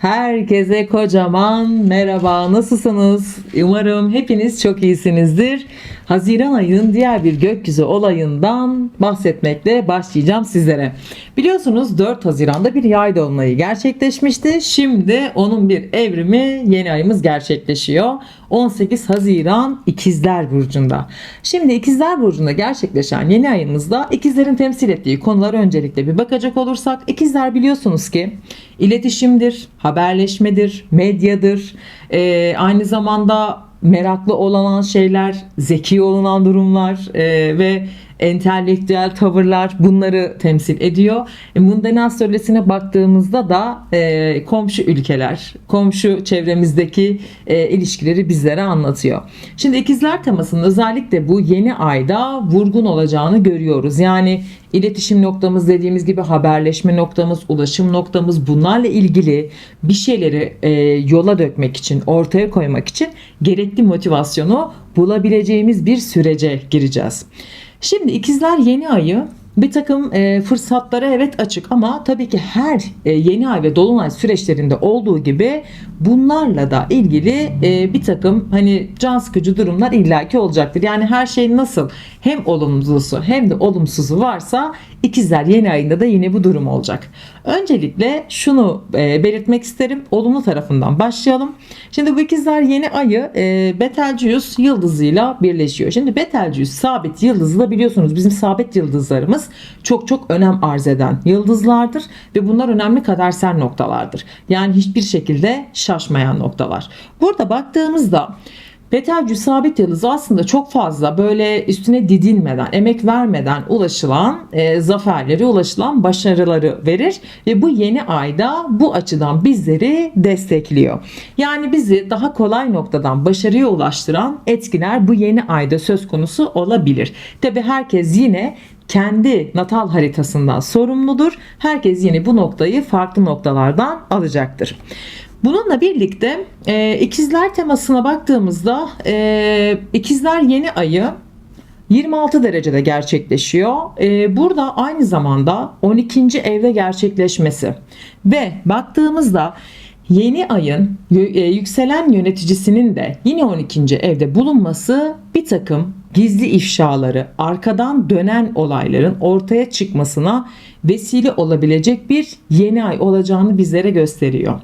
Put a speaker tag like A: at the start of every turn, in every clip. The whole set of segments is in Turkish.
A: Herkese kocaman merhaba. Nasılsınız? Umarım hepiniz çok iyisinizdir. Haziran ayının diğer bir gökyüzü olayından bahsetmekle başlayacağım sizlere. Biliyorsunuz 4 Haziran'da bir yay dolunayı gerçekleşmişti. Şimdi onun bir evrimi yeni ayımız gerçekleşiyor. 18 Haziran İkizler Burcu'nda. Şimdi İkizler Burcu'nda gerçekleşen yeni ayımızda ikizlerin temsil ettiği konulara öncelikle bir bakacak olursak ikizler biliyorsunuz ki iletişimdir, haberleşmedir, medyadır, Ee, aynı zamanda meraklı olan şeyler, zeki olunan durumlar e, ve entelektüel tavırlar bunları temsil ediyor. E, Mundane astrolojisine baktığımızda da e, komşu ülkeler, komşu çevremizdeki e, ilişkileri bizlere anlatıyor. Şimdi ikizler temasının özellikle bu yeni ayda vurgun olacağını görüyoruz. Yani iletişim noktamız dediğimiz gibi haberleşme noktamız, ulaşım noktamız bunlarla ilgili bir şeyleri e, yola dökmek için, ortaya koymak için gerekli motivasyonu bulabileceğimiz bir sürece gireceğiz. Şimdi ikizler yeni ayı bir takım e, fırsatlara evet açık ama tabii ki her e, yeni ay ve dolunay süreçlerinde olduğu gibi bunlarla da ilgili e, bir takım hani can sıkıcı durumlar illaki olacaktır. Yani her şey nasıl hem olumlusu hem de olumsuzu varsa ikizler yeni ayında da yine bu durum olacak. Öncelikle şunu e, belirtmek isterim. Olumlu tarafından başlayalım. Şimdi bu ikizler yeni ayı e, Betelgeuse yıldızıyla birleşiyor. Şimdi Betelgeuse sabit yıldızı da biliyorsunuz bizim sabit yıldızlarımız çok çok önem arz eden yıldızlardır ve bunlar önemli kadersel noktalardır. Yani hiçbir şekilde şaşmayan noktalar. Burada baktığımızda Betelgeuse sabit yıldızı aslında çok fazla böyle üstüne didilmeden, emek vermeden ulaşılan e, zaferleri, ulaşılan başarıları verir ve bu yeni ayda bu açıdan bizleri destekliyor. Yani bizi daha kolay noktadan başarıya ulaştıran etkiler bu yeni ayda söz konusu olabilir. Tabi herkes yine kendi natal haritasından sorumludur. Herkes yine bu noktayı farklı noktalardan alacaktır. Bununla birlikte e, ikizler temasına baktığımızda e, ikizler yeni ayı 26 derecede gerçekleşiyor. E, burada aynı zamanda 12. evde gerçekleşmesi ve baktığımızda yeni ayın e, yükselen yöneticisinin de yine 12. evde bulunması bir takım gizli ifşaları, arkadan dönen olayların ortaya çıkmasına vesile olabilecek bir yeni ay olacağını bizlere gösteriyor.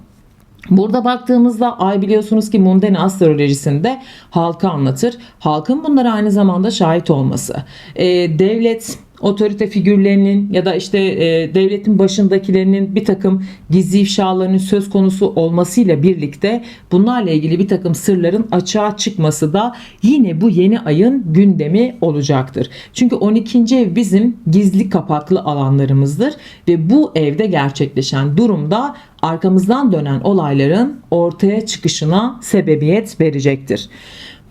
A: Burada baktığımızda ay biliyorsunuz ki Mundane astrolojisinde halkı anlatır. Halkın bunlara aynı zamanda şahit olması. Ee, devlet otorite figürlerinin ya da işte e, devletin başındakilerinin bir takım gizli ifşalarının söz konusu olmasıyla birlikte bunlarla ilgili bir takım sırların açığa çıkması da yine bu yeni ayın gündemi olacaktır. Çünkü 12. ev bizim gizli kapaklı alanlarımızdır ve bu evde gerçekleşen durumda arkamızdan dönen olayların ortaya çıkışına sebebiyet verecektir.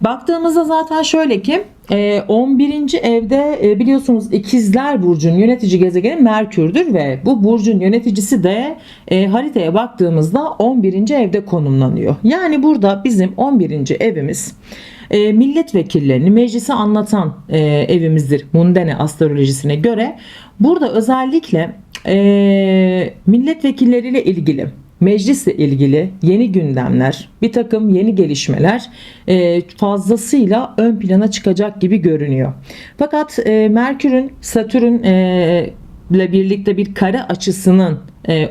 A: Baktığımızda zaten şöyle ki 11. evde e, biliyorsunuz ikizler burcun yönetici gezegeni Merkür'dür ve bu burcun yöneticisi de e, haritaya baktığımızda 11. evde konumlanıyor. Yani burada bizim 11. evimiz e, milletvekillerini meclise anlatan e, evimizdir Mundane astrolojisine göre. Burada özellikle milletvekilleriyle ilgili meclisle ilgili yeni gündemler, bir takım yeni gelişmeler e, fazlasıyla ön plana çıkacak gibi görünüyor. Fakat e, Merkür'ün Satürn e, ile birlikte bir kare açısının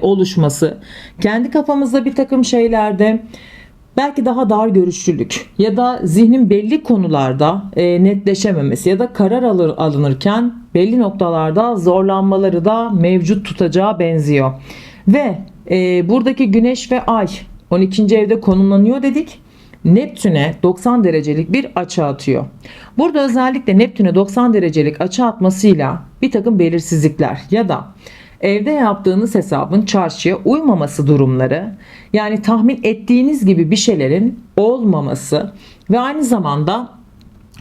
A: oluşması, kendi kafamızda bir takım şeylerde belki daha dar görüşlülük ya da zihnin belli konularda netleşememesi ya da karar alır, alınırken belli noktalarda zorlanmaları da mevcut tutacağı benziyor. Ve e, buradaki güneş ve ay 12. evde konumlanıyor dedik. Neptün'e 90 derecelik bir açı atıyor. Burada özellikle Neptün'e 90 derecelik açı atmasıyla bir takım belirsizlikler ya da evde yaptığınız hesabın çarşıya uymaması durumları yani tahmin ettiğiniz gibi bir şeylerin olmaması ve aynı zamanda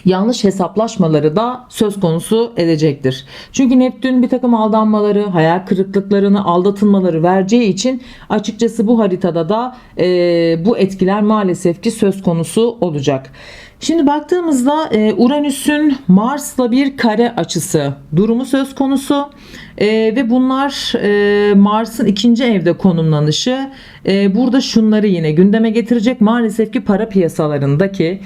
A: yanlış hesaplaşmaları da söz konusu edecektir. Çünkü Neptün bir takım aldanmaları, hayal kırıklıklarını, aldatılmaları vereceği için açıkçası bu haritada da e, bu etkiler maalesef ki söz konusu olacak. Şimdi baktığımızda e, Uranüs'ün Mars'la bir kare açısı durumu söz konusu. E, ve bunlar e, Mars'ın ikinci evde konumlanışı. Burada şunları yine gündeme getirecek. Maalesef ki para piyasalarındaki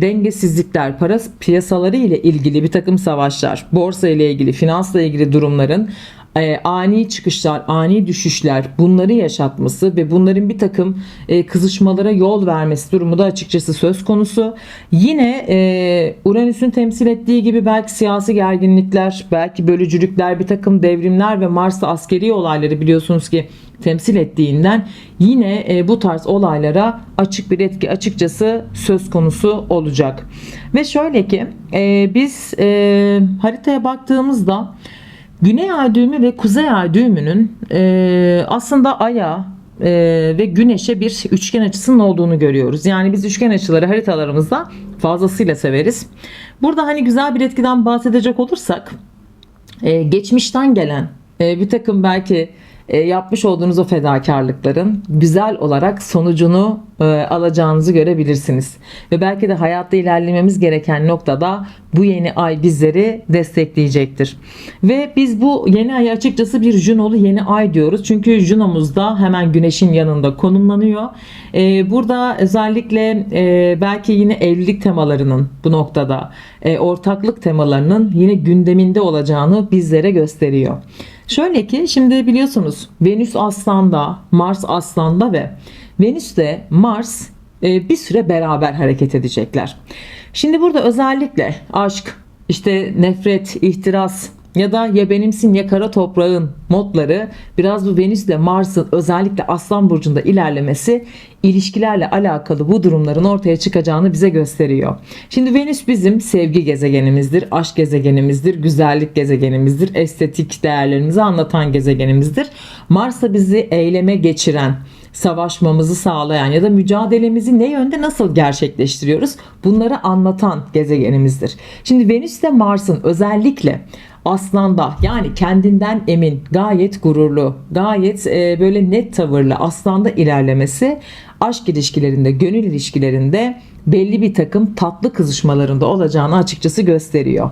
A: dengesizlikler para piyasaları ile ilgili bir takım savaşlar borsa ile ilgili finansla ilgili durumların e, ani çıkışlar, ani düşüşler bunları yaşatması ve bunların bir takım e, kızışmalara yol vermesi durumu da açıkçası söz konusu. Yine e, Uranüs'ün temsil ettiği gibi belki siyasi gerginlikler, belki bölücülükler, bir takım devrimler ve Mars'ta askeri olayları biliyorsunuz ki temsil ettiğinden yine e, bu tarz olaylara açık bir etki açıkçası söz konusu olacak. Ve şöyle ki e, biz e, haritaya baktığımızda Güney ay düğümü ve kuzey ay düğümünün e, aslında aya e, ve güneşe bir üçgen açısının olduğunu görüyoruz. Yani biz üçgen açıları haritalarımızda fazlasıyla severiz. Burada hani güzel bir etkiden bahsedecek olursak e, geçmişten gelen e, bir takım belki e, yapmış olduğunuz o fedakarlıkların güzel olarak sonucunu e, alacağınızı görebilirsiniz. Ve belki de hayatta ilerlememiz gereken noktada bu yeni ay bizleri destekleyecektir. Ve biz bu yeni ay açıkçası bir Junolu yeni ay diyoruz. Çünkü Junomuz da hemen güneşin yanında konumlanıyor. E, burada özellikle belki yine evlilik temalarının bu noktada ortaklık temalarının yine gündeminde olacağını bizlere gösteriyor. Şöyle ki şimdi biliyorsunuz Venüs Aslan'da, Mars Aslan'da ve Venüs de Mars e, bir süre beraber hareket edecekler. Şimdi burada özellikle aşk, işte nefret, ihtiras, ya da ya benimsin ya kara toprağın modları biraz bu Venüs ile Mars'ın özellikle Aslan Burcu'nda ilerlemesi ilişkilerle alakalı bu durumların ortaya çıkacağını bize gösteriyor. Şimdi Venüs bizim sevgi gezegenimizdir, aşk gezegenimizdir, güzellik gezegenimizdir, estetik değerlerimizi anlatan gezegenimizdir. Mars da bizi eyleme geçiren, savaşmamızı sağlayan ya da mücadelemizi ne yönde nasıl gerçekleştiriyoruz bunları anlatan gezegenimizdir. Şimdi Venüs ile Mars'ın özellikle aslanda yani kendinden emin, gayet gururlu, gayet e, böyle net tavırlı aslanda ilerlemesi aşk ilişkilerinde, gönül ilişkilerinde belli bir takım tatlı kızışmalarında olacağını açıkçası gösteriyor.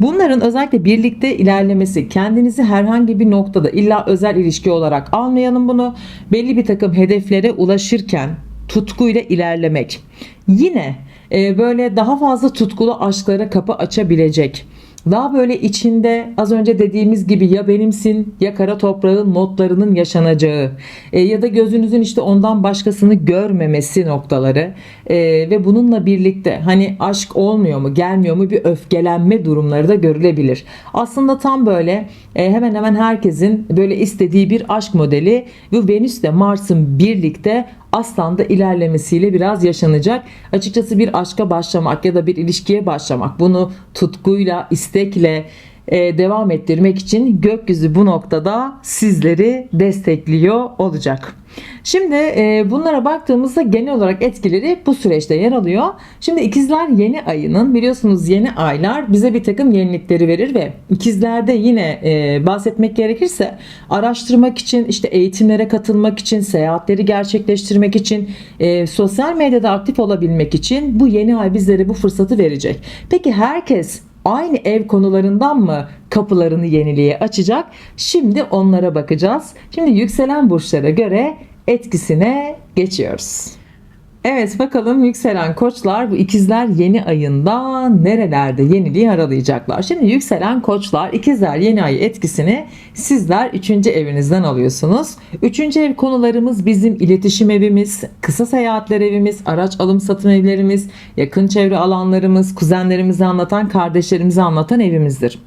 A: Bunların özellikle birlikte ilerlemesi, kendinizi herhangi bir noktada illa özel ilişki olarak almayalım bunu. Belli bir takım hedeflere ulaşırken tutkuyla ilerlemek. Yine e, böyle daha fazla tutkulu aşklara kapı açabilecek daha böyle içinde az önce dediğimiz gibi ya benimsin ya kara toprağın modlarının yaşanacağı e, ya da gözünüzün işte ondan başkasını görmemesi noktaları e, ve bununla birlikte hani aşk olmuyor mu gelmiyor mu bir öfkelenme durumları da görülebilir. Aslında tam böyle e, hemen hemen herkesin böyle istediği bir aşk modeli ve Venüs ile Mars'ın birlikte Aslan'da ilerlemesiyle biraz yaşanacak. Açıkçası bir aşka başlamak ya da bir ilişkiye başlamak bunu tutkuyla, istekle e, devam ettirmek için gökyüzü bu noktada sizleri destekliyor olacak. Şimdi e, bunlara baktığımızda genel olarak etkileri bu süreçte yer alıyor. Şimdi ikizler yeni ayının biliyorsunuz yeni aylar bize bir takım yenilikleri verir ve ikizlerde yine e, bahsetmek gerekirse araştırmak için işte eğitimlere katılmak için seyahatleri gerçekleştirmek için e, sosyal medyada aktif olabilmek için bu yeni ay bizlere bu fırsatı verecek. Peki herkes aynı ev konularından mı kapılarını yeniliğe açacak? Şimdi onlara bakacağız. Şimdi yükselen burçlara göre etkisine geçiyoruz. Evet bakalım yükselen koçlar bu ikizler yeni ayında nerelerde yeniliği aralayacaklar. Şimdi yükselen koçlar ikizler yeni ay etkisini sizler 3. evinizden alıyorsunuz. 3. ev konularımız bizim iletişim evimiz, kısa seyahatler evimiz, araç alım satım evlerimiz, yakın çevre alanlarımız, kuzenlerimizi anlatan, kardeşlerimizi anlatan evimizdir.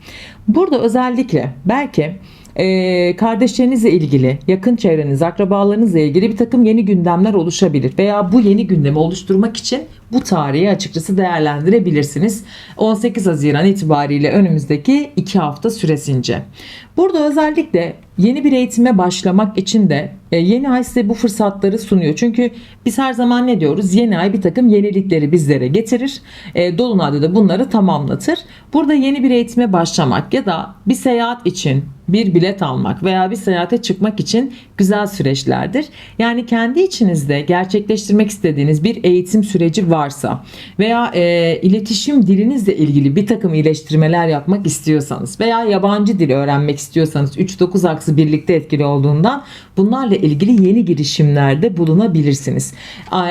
A: Burada özellikle belki e, kardeşlerinizle ilgili, yakın çevreniz, akrabalarınızla ilgili bir takım yeni gündemler oluşabilir. Veya bu yeni gündemi oluşturmak için bu tarihi açıkçası değerlendirebilirsiniz. 18 Haziran itibariyle önümüzdeki 2 hafta süresince. Burada özellikle yeni bir eğitime başlamak için de e, yeni ay size bu fırsatları sunuyor. Çünkü biz her zaman ne diyoruz? Yeni ay bir takım yenilikleri bizlere getirir. E, Dolunay'da da bunları tamamlatır. Burada yeni bir eğitime başlamak ya da bir seyahat için bir bilet almak veya bir seyahate çıkmak için güzel süreçlerdir. Yani kendi içinizde gerçekleştirmek istediğiniz bir eğitim süreci varsa veya e, iletişim dilinizle ilgili bir takım iyileştirmeler yapmak istiyorsanız veya yabancı dil öğrenmek istiyorsanız 3-9 aksı birlikte etkili olduğundan bunlarla ilgili yeni girişimlerde bulunabilirsiniz.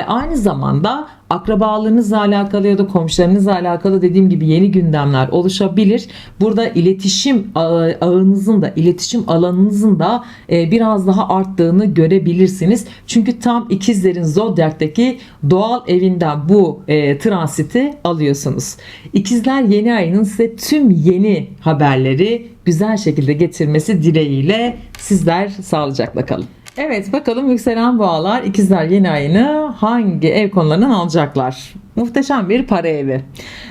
A: Aynı zamanda akrabalarınızla alakalı ya da komşularınızla alakalı dediğim gibi yeni gündemler oluşabilir. Burada iletişim ağı- ağınızın da iletişim alanınızın da e, biraz daha arttığını görebilirsiniz. Çünkü tam ikizlerin zodyaktaki doğal evinden bu e, transiti alıyorsunuz. İkizler yeni ayının size tüm yeni haberleri güzel şekilde getirmesi dileğiyle sizler sağlıcakla kalın. Evet bakalım yükselen boğalar ikizler yeni ayını hangi ev konularından alacaklar? Muhteşem bir para evi.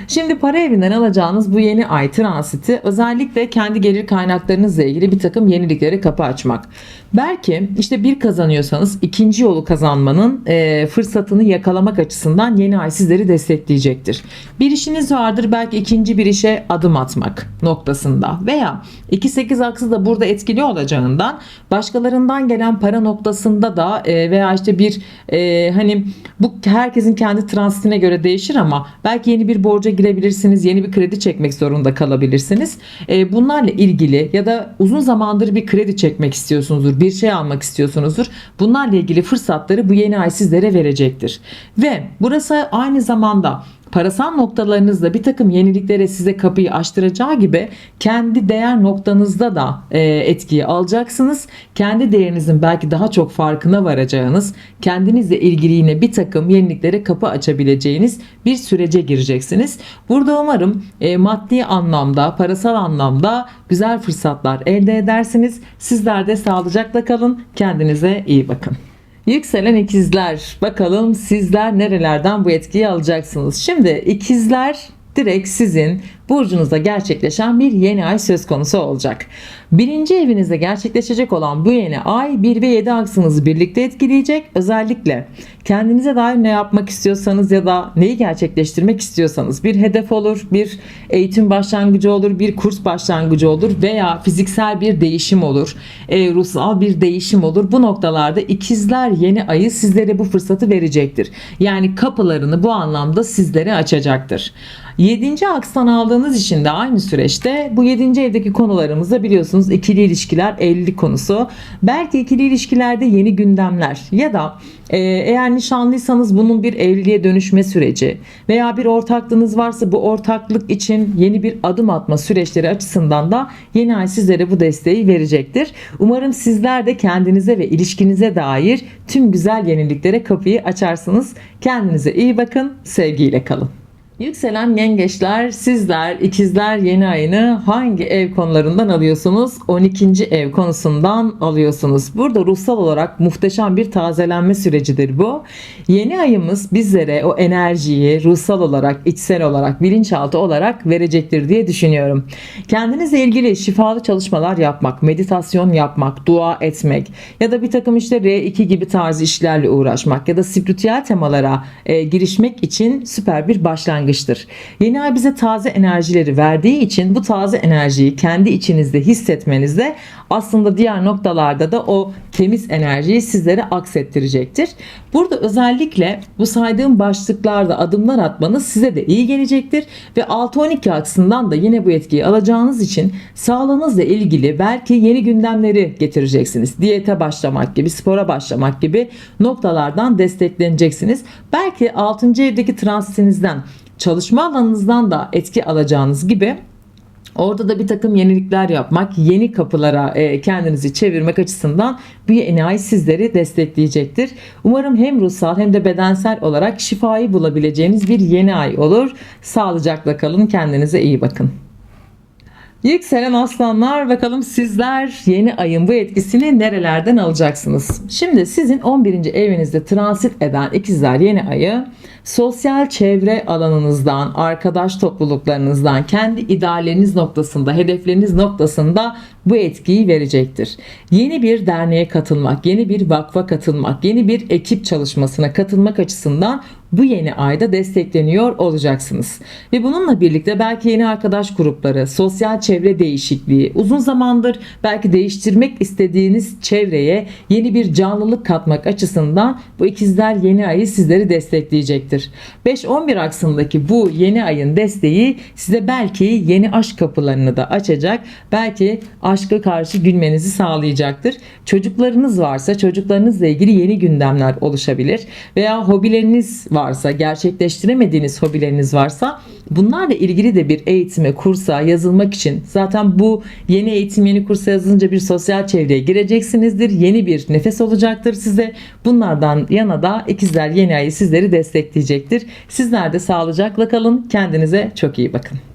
A: Şimdi para evinden alacağınız bu yeni ay transiti özellikle kendi gelir kaynaklarınızla ilgili bir takım yeniliklere kapı açmak. Belki işte bir kazanıyorsanız ikinci yolu kazanmanın e, fırsatını yakalamak açısından yeni ay sizleri destekleyecektir. Bir işiniz vardır belki ikinci bir işe adım atmak noktasında veya 2-8 aksı da burada etkili olacağından başkalarından gelen para noktasında da e, veya işte bir e, hani bu herkesin kendi transitine göre değişir ama belki yeni bir borca girebilirsiniz, yeni bir kredi çekmek zorunda kalabilirsiniz. E, bunlarla ilgili ya da uzun zamandır bir kredi çekmek istiyorsunuzdur, bir şey almak istiyorsunuzdur. Bunlarla ilgili fırsatları bu yeni ay sizlere verecektir. Ve burası aynı zamanda parasal noktalarınızda bir takım yeniliklere size kapıyı açtıracağı gibi kendi değer noktanızda da e, etkiyi alacaksınız. Kendi değerinizin belki daha çok farkına varacağınız, kendinizle ilgili yine bir takım yeniliklere kapı açabileceğiniz bir sürece gireceksiniz. Burada umarım e, maddi anlamda, parasal anlamda güzel fırsatlar elde edersiniz. Sizler de sağlıcakla kalın. Kendinize iyi bakın. Yükselen ikizler. Bakalım sizler nerelerden bu etkiyi alacaksınız. Şimdi ikizler direkt sizin burcunuzda gerçekleşen bir yeni ay söz konusu olacak. Birinci evinizde gerçekleşecek olan bu yeni ay 1 ve 7 aksınızı birlikte etkileyecek. Özellikle kendinize dair ne yapmak istiyorsanız ya da neyi gerçekleştirmek istiyorsanız bir hedef olur, bir eğitim başlangıcı olur, bir kurs başlangıcı olur veya fiziksel bir değişim olur, e, ruhsal bir değişim olur. Bu noktalarda ikizler yeni ayı sizlere bu fırsatı verecektir. Yani kapılarını bu anlamda sizlere açacaktır. 7. akstan aldığınız için de aynı süreçte bu 7. evdeki konularımızda biliyorsunuz ikili ilişkiler evlilik konusu. Belki ikili ilişkilerde yeni gündemler ya da e, eğer nişanlıysanız bunun bir evliliğe dönüşme süreci veya bir ortaklığınız varsa bu ortaklık için yeni bir adım atma süreçleri açısından da yeni ay sizlere bu desteği verecektir. Umarım sizler de kendinize ve ilişkinize dair tüm güzel yeniliklere kapıyı açarsınız. Kendinize iyi bakın, sevgiyle kalın. Yükselen yengeçler sizler ikizler yeni ayını hangi ev konularından alıyorsunuz? 12. ev konusundan alıyorsunuz. Burada ruhsal olarak muhteşem bir tazelenme sürecidir bu. Yeni ayımız bizlere o enerjiyi ruhsal olarak, içsel olarak, bilinçaltı olarak verecektir diye düşünüyorum. Kendinizle ilgili şifalı çalışmalar yapmak, meditasyon yapmak, dua etmek ya da bir takım işte R2 gibi tarzı işlerle uğraşmak ya da spiritüel temalara e, girişmek için süper bir başlangıçtır. Yeni ay bize taze enerjileri verdiği için bu taze enerjiyi kendi içinizde hissetmenizde aslında diğer noktalarda da o temiz enerjiyi sizlere aksettirecektir. Burada özellikle bu saydığım başlıklarda adımlar atmanız size de iyi gelecektir ve 6-12 aksından da yine bu etkiyi alacağınız için sağlığınızla ilgili belki yeni gündemleri getireceksiniz. Diyete başlamak gibi, spora başlamak gibi noktalardan destekleneceksiniz. Belki 6. evdeki transitinizden çalışma alanınızdan da etki alacağınız gibi Orada da bir takım yenilikler yapmak, yeni kapılara e, kendinizi çevirmek açısından bu yeni ay sizleri destekleyecektir. Umarım hem ruhsal hem de bedensel olarak şifayı bulabileceğiniz bir yeni ay olur. Sağlıcakla kalın, kendinize iyi bakın. Yükselen aslanlar bakalım sizler yeni ayın bu etkisini nerelerden alacaksınız? Şimdi sizin 11. evinizde transit eden ikizler yeni ayı sosyal çevre alanınızdan, arkadaş topluluklarınızdan, kendi idealleriniz noktasında, hedefleriniz noktasında bu etkiyi verecektir. Yeni bir derneğe katılmak, yeni bir vakfa katılmak, yeni bir ekip çalışmasına katılmak açısından bu yeni ayda destekleniyor olacaksınız. Ve bununla birlikte belki yeni arkadaş grupları, sosyal çevre değişikliği, uzun zamandır belki değiştirmek istediğiniz çevreye yeni bir canlılık katmak açısından bu ikizler yeni ayı sizleri destekleyecektir. 5-11 aksındaki bu yeni ayın desteği size belki yeni aşk kapılarını da açacak. Belki aşka karşı gülmenizi sağlayacaktır. Çocuklarınız varsa çocuklarınızla ilgili yeni gündemler oluşabilir veya hobileriniz varsa, gerçekleştiremediğiniz hobileriniz varsa bunlarla ilgili de bir eğitime, kursa yazılmak için zaten bu yeni eğitim, yeni kursa yazılınca bir sosyal çevreye gireceksinizdir. Yeni bir nefes olacaktır size. Bunlardan yana da ikizler yeni ayı sizleri destekleyecektir. Sizler de sağlıcakla kalın. Kendinize çok iyi bakın.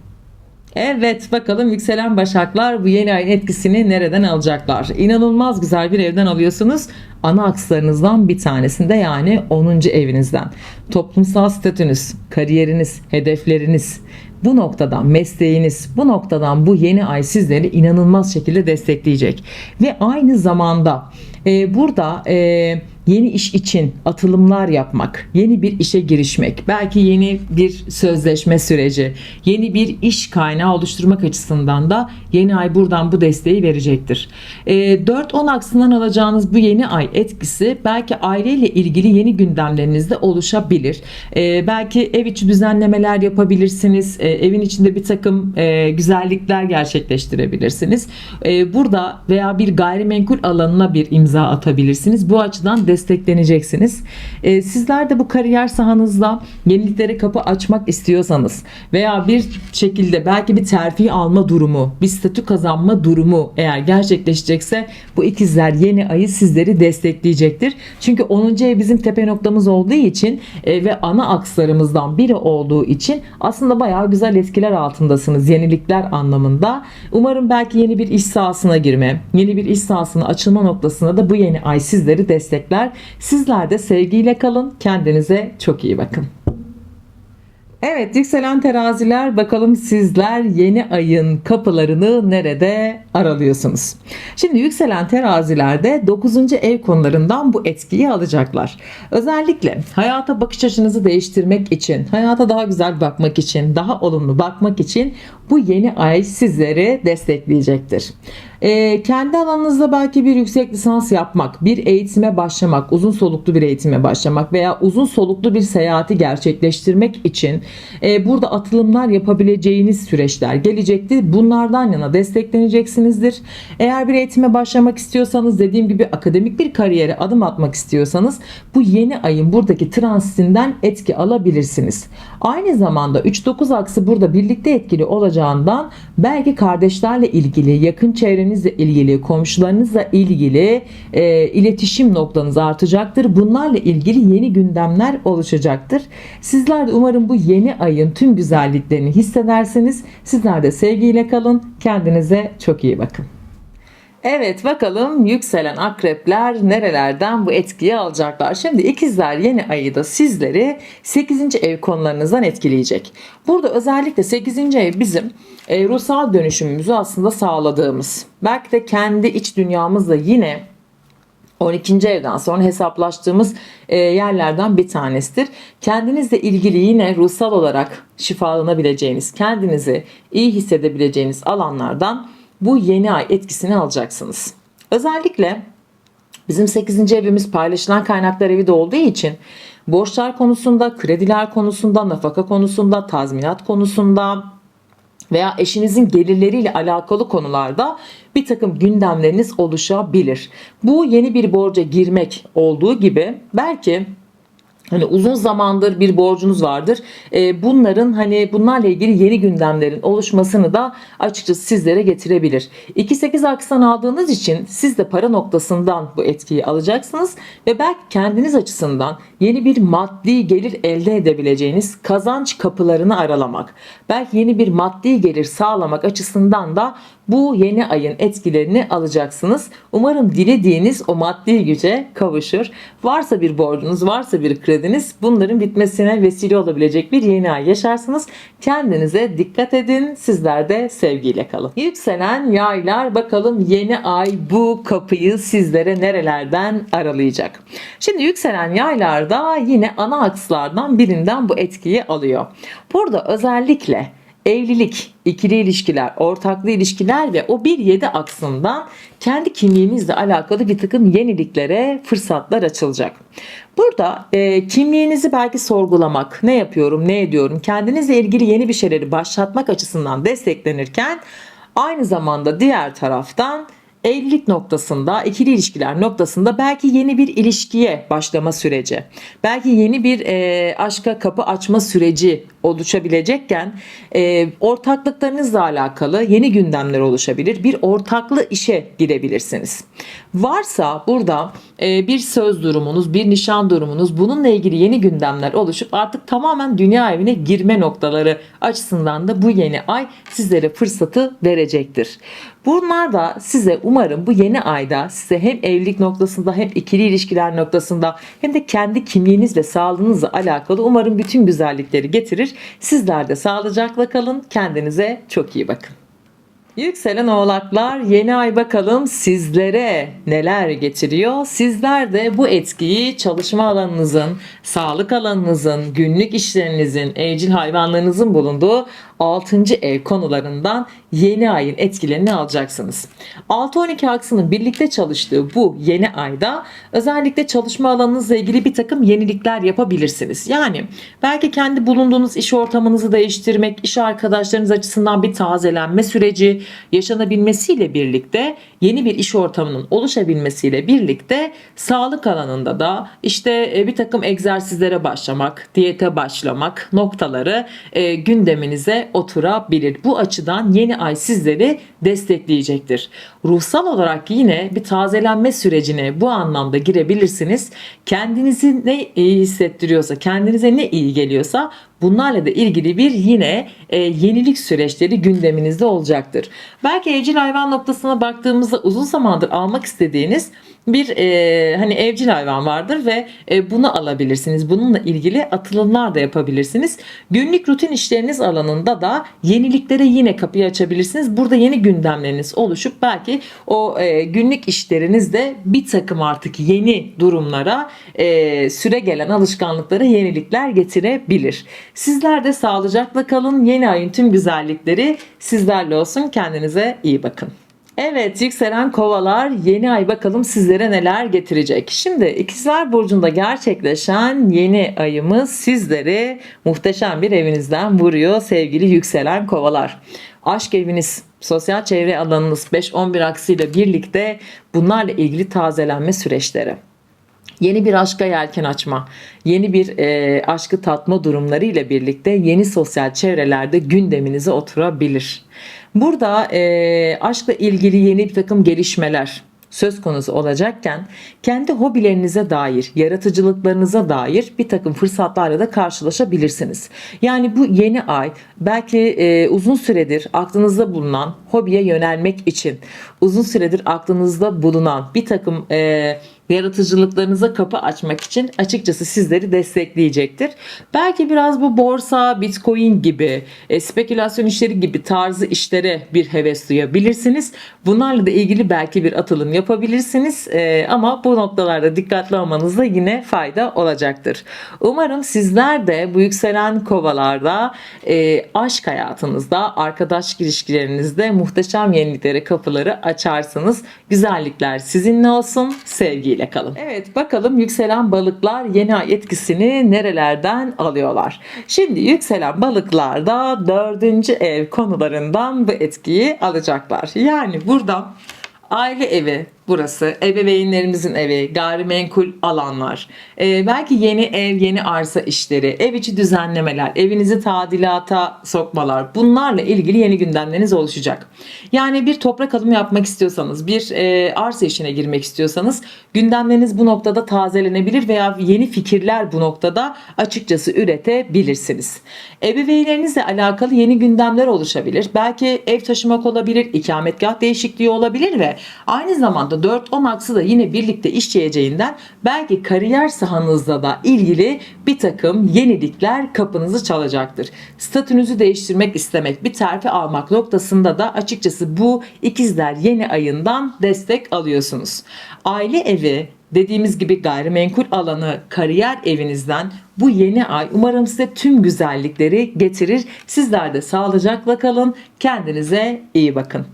A: Evet bakalım yükselen başaklar bu yeni ayın etkisini nereden alacaklar? İnanılmaz güzel bir evden alıyorsunuz. Ana akslarınızdan bir tanesinde yani 10. evinizden. Toplumsal statünüz, kariyeriniz, hedefleriniz, bu noktadan mesleğiniz, bu noktadan bu yeni ay sizleri inanılmaz şekilde destekleyecek. Ve aynı zamanda e, burada e, yeni iş için atılımlar yapmak, yeni bir işe girişmek, belki yeni bir sözleşme süreci, yeni bir iş kaynağı oluşturmak açısından da yeni ay buradan bu desteği verecektir. E, 4-10 aksından alacağınız bu yeni ay etkisi belki aileyle ilgili yeni gündemlerinizde oluşabilir. E, belki ev içi düzenlemeler yapabilirsiniz. E, evin içinde bir takım e, güzellikler gerçekleştirebilirsiniz. E, burada veya bir gayrimenkul alanına bir imza atabilirsiniz. Bu açıdan destekleneceksiniz. E, sizler de bu kariyer sahanızda yeniliklere kapı açmak istiyorsanız veya bir şekilde belki bir terfi alma durumu, bir statü kazanma durumu eğer gerçekleşecekse bu ikizler yeni ayı sizleri destekleyecektir. Çünkü 10. ev bizim tepe noktamız olduğu için e, ve ana akslarımızdan biri olduğu için aslında bayağı güzel etkiler altındasınız yenilikler anlamında. Umarım belki yeni bir iş sahasına girme, yeni bir iş sahasına açılma noktasında da bu yeni ay sizleri destekler. Sizler de sevgiyle kalın. Kendinize çok iyi bakın. Evet yükselen teraziler bakalım sizler yeni ayın kapılarını nerede aralıyorsunuz? Şimdi yükselen terazilerde 9. ev konularından bu etkiyi alacaklar. Özellikle hayata bakış açınızı değiştirmek için, hayata daha güzel bakmak için, daha olumlu bakmak için bu yeni ay sizleri destekleyecektir. Ee, kendi alanınızda belki bir yüksek lisans yapmak, bir eğitime başlamak, uzun soluklu bir eğitime başlamak veya uzun soluklu bir seyahati gerçekleştirmek için e, burada atılımlar yapabileceğiniz süreçler gelecektir. Bunlardan yana destekleneceksinizdir. Eğer bir eğitime başlamak istiyorsanız dediğim gibi akademik bir kariyere adım atmak istiyorsanız bu yeni ayın buradaki transitinden etki alabilirsiniz. Aynı zamanda 3-9 aksı burada birlikte etkili olacağından belki kardeşlerle ilgili, yakın çevrenizle ilgili, komşularınızla ilgili e, iletişim noktanız artacaktır. Bunlarla ilgili yeni gündemler oluşacaktır. Sizler de umarım bu yeni ayın tüm güzelliklerini hissedersiniz. Sizler de sevgiyle kalın. Kendinize çok iyi bakın. Evet bakalım yükselen akrepler nerelerden bu etkiyi alacaklar. Şimdi ikizler yeni ayı da sizleri 8. ev konularınızdan etkileyecek. Burada özellikle 8. ev bizim e, ruhsal dönüşümümüzü aslında sağladığımız. Belki de kendi iç dünyamızla yine 12. evden sonra hesaplaştığımız e, yerlerden bir tanesidir. Kendinizle ilgili yine ruhsal olarak şifalanabileceğiniz, kendinizi iyi hissedebileceğiniz alanlardan bu yeni ay etkisini alacaksınız. Özellikle bizim 8. evimiz paylaşılan kaynaklar evi de olduğu için borçlar konusunda, krediler konusunda, nafaka konusunda, tazminat konusunda veya eşinizin gelirleriyle alakalı konularda bir takım gündemleriniz oluşabilir. Bu yeni bir borca girmek olduğu gibi belki Hani uzun zamandır bir borcunuz vardır. Ee, bunların hani bunlarla ilgili yeni gündemlerin oluşmasını da açıkçası sizlere getirebilir. 2-8 aksan aldığınız için siz de para noktasından bu etkiyi alacaksınız ve belki kendiniz açısından yeni bir maddi gelir elde edebileceğiniz kazanç kapılarını aralamak, belki yeni bir maddi gelir sağlamak açısından da bu yeni ayın etkilerini alacaksınız. Umarım dilediğiniz o maddi güce kavuşur. Varsa bir borcunuz, varsa bir krediniz bunların bitmesine vesile olabilecek bir yeni ay yaşarsınız. Kendinize dikkat edin. Sizler de sevgiyle kalın. Yükselen yaylar bakalım yeni ay bu kapıyı sizlere nerelerden aralayacak. Şimdi yükselen yaylarda yine ana akslardan birinden bu etkiyi alıyor. Burada özellikle evlilik, ikili ilişkiler, ortaklı ilişkiler ve o 1-7 aksından kendi kimliğinizle alakalı bir takım yeniliklere fırsatlar açılacak. Burada e, kimliğinizi belki sorgulamak, ne yapıyorum, ne ediyorum, kendinizle ilgili yeni bir şeyleri başlatmak açısından desteklenirken aynı zamanda diğer taraftan evlilik noktasında, ikili ilişkiler noktasında belki yeni bir ilişkiye başlama süreci, belki yeni bir e, aşka kapı açma süreci oluşabilecekken e, ortaklıklarınızla alakalı yeni gündemler oluşabilir. Bir ortaklı işe girebilirsiniz. Varsa burada e, bir söz durumunuz, bir nişan durumunuz bununla ilgili yeni gündemler oluşup artık tamamen dünya evine girme noktaları açısından da bu yeni ay sizlere fırsatı verecektir. Bunlar da size umarım bu yeni ayda size hem evlilik noktasında hem ikili ilişkiler noktasında hem de kendi kimliğiniz ve sağlığınızla alakalı umarım bütün güzellikleri getirir. Sizler de sağlıcakla kalın. Kendinize çok iyi bakın. Yükselen oğlaklar yeni ay bakalım sizlere neler getiriyor. Sizler de bu etkiyi çalışma alanınızın, sağlık alanınızın, günlük işlerinizin, evcil hayvanlarınızın bulunduğu 6. ev konularından yeni ayın etkilerini alacaksınız. 6-12 aksının birlikte çalıştığı bu yeni ayda özellikle çalışma alanınızla ilgili bir takım yenilikler yapabilirsiniz. Yani belki kendi bulunduğunuz iş ortamınızı değiştirmek, iş arkadaşlarınız açısından bir tazelenme süreci yaşanabilmesiyle birlikte yeni bir iş ortamının oluşabilmesiyle birlikte sağlık alanında da işte e, bir takım egzersizlere başlamak, diyete başlamak noktaları e, gündeminize oturabilir. Bu açıdan yeni ay sizleri destekleyecektir. Ruhsal olarak yine bir tazelenme sürecine bu anlamda girebilirsiniz. Kendinizi ne iyi hissettiriyorsa, kendinize ne iyi geliyorsa bunlarla da ilgili bir yine e, yenilik süreçleri gündeminizde olacaktır. Belki evcil hayvan noktasına baktığımızda uzun zamandır almak istediğiniz bir e, hani evcil hayvan vardır ve e, bunu alabilirsiniz. Bununla ilgili atılımlar da yapabilirsiniz. Günlük rutin işleriniz alanında da yeniliklere yine kapıyı açabilirsiniz. Burada yeni gündemleriniz oluşup belki o e, günlük işlerinizde bir takım artık yeni durumlara e, süre gelen alışkanlıklara yenilikler getirebilir. Sizler de sağlıcakla kalın. Yeni ayın tüm güzellikleri sizlerle olsun. Kendinize iyi bakın. Evet yükselen kovalar yeni ay bakalım sizlere neler getirecek. Şimdi ikizler burcunda gerçekleşen yeni ayımız sizleri muhteşem bir evinizden vuruyor sevgili yükselen kovalar. Aşk eviniz, sosyal çevre alanınız 5-11 aksıyla birlikte bunlarla ilgili tazelenme süreçleri yeni bir aşka yelken açma, yeni bir e, aşkı tatma durumları ile birlikte yeni sosyal çevrelerde gündeminize oturabilir. Burada e, aşkla ilgili yeni bir takım gelişmeler söz konusu olacakken kendi hobilerinize dair, yaratıcılıklarınıza dair bir takım fırsatlarla da karşılaşabilirsiniz. Yani bu yeni ay belki e, uzun süredir aklınızda bulunan hobiye yönelmek için uzun süredir aklınızda bulunan bir takım e, yaratıcılıklarınıza kapı açmak için açıkçası sizleri destekleyecektir. Belki biraz bu borsa, bitcoin gibi, e, spekülasyon işleri gibi tarzı işlere bir heves duyabilirsiniz. Bunlarla da ilgili belki bir atılım yapabilirsiniz. E, ama bu noktalarda dikkatli olmanızda yine fayda olacaktır. Umarım sizler de bu yükselen kovalarda e, aşk hayatınızda, arkadaş ilişkilerinizde muhteşem yeniliklere kapıları açarsınız. Güzellikler sizinle olsun. Sevgiyle kalın. Evet bakalım yükselen balıklar yeni ay etkisini nerelerden alıyorlar? Şimdi yükselen balıklar da dördüncü ev konularından bu etkiyi alacaklar. Yani burada aile evi, burası. Ebeveynlerimizin evi, gayrimenkul alanlar, e, belki yeni ev, yeni arsa işleri, ev içi düzenlemeler, evinizi tadilata sokmalar bunlarla ilgili yeni gündemleriniz oluşacak. Yani bir toprak alımı yapmak istiyorsanız, bir e, arsa işine girmek istiyorsanız gündemleriniz bu noktada tazelenebilir veya yeni fikirler bu noktada açıkçası üretebilirsiniz. Ebeveynlerinizle alakalı yeni gündemler oluşabilir. Belki ev taşımak olabilir, ikametgah değişikliği olabilir ve aynı zamanda 4-10 aksı da yine birlikte işleyeceğinden belki kariyer sahanızla da ilgili bir takım yenilikler kapınızı çalacaktır. Statünüzü değiştirmek istemek, bir terfi almak noktasında da açıkçası bu ikizler yeni ayından destek alıyorsunuz. Aile evi, dediğimiz gibi gayrimenkul alanı, kariyer evinizden bu yeni ay umarım size tüm güzellikleri getirir. Sizler de sağlıcakla kalın. Kendinize iyi bakın.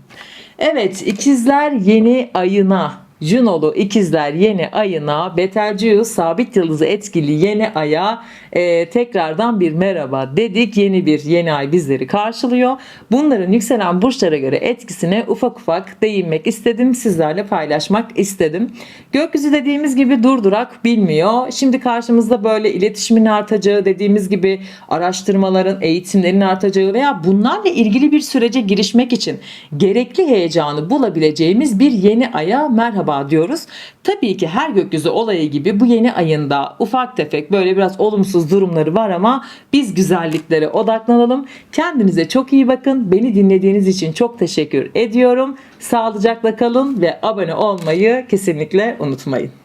A: Evet ikizler yeni ayına Junolu ikizler yeni ayına Betelgeuse sabit yıldızı etkili yeni aya e, tekrardan bir merhaba dedik. Yeni bir yeni ay bizleri karşılıyor. Bunların yükselen burçlara göre etkisine ufak ufak değinmek istedim. Sizlerle paylaşmak istedim. Gökyüzü dediğimiz gibi durdurak bilmiyor. Şimdi karşımızda böyle iletişimin artacağı dediğimiz gibi araştırmaların, eğitimlerin artacağı veya bunlarla ilgili bir sürece girişmek için gerekli heyecanı bulabileceğimiz bir yeni aya merhaba diyoruz. Tabii ki her gökyüzü olayı gibi bu yeni ayında ufak tefek böyle biraz olumsuz durumları var ama biz güzelliklere odaklanalım. Kendinize çok iyi bakın. Beni dinlediğiniz için çok teşekkür ediyorum. Sağlıcakla kalın ve abone olmayı kesinlikle unutmayın.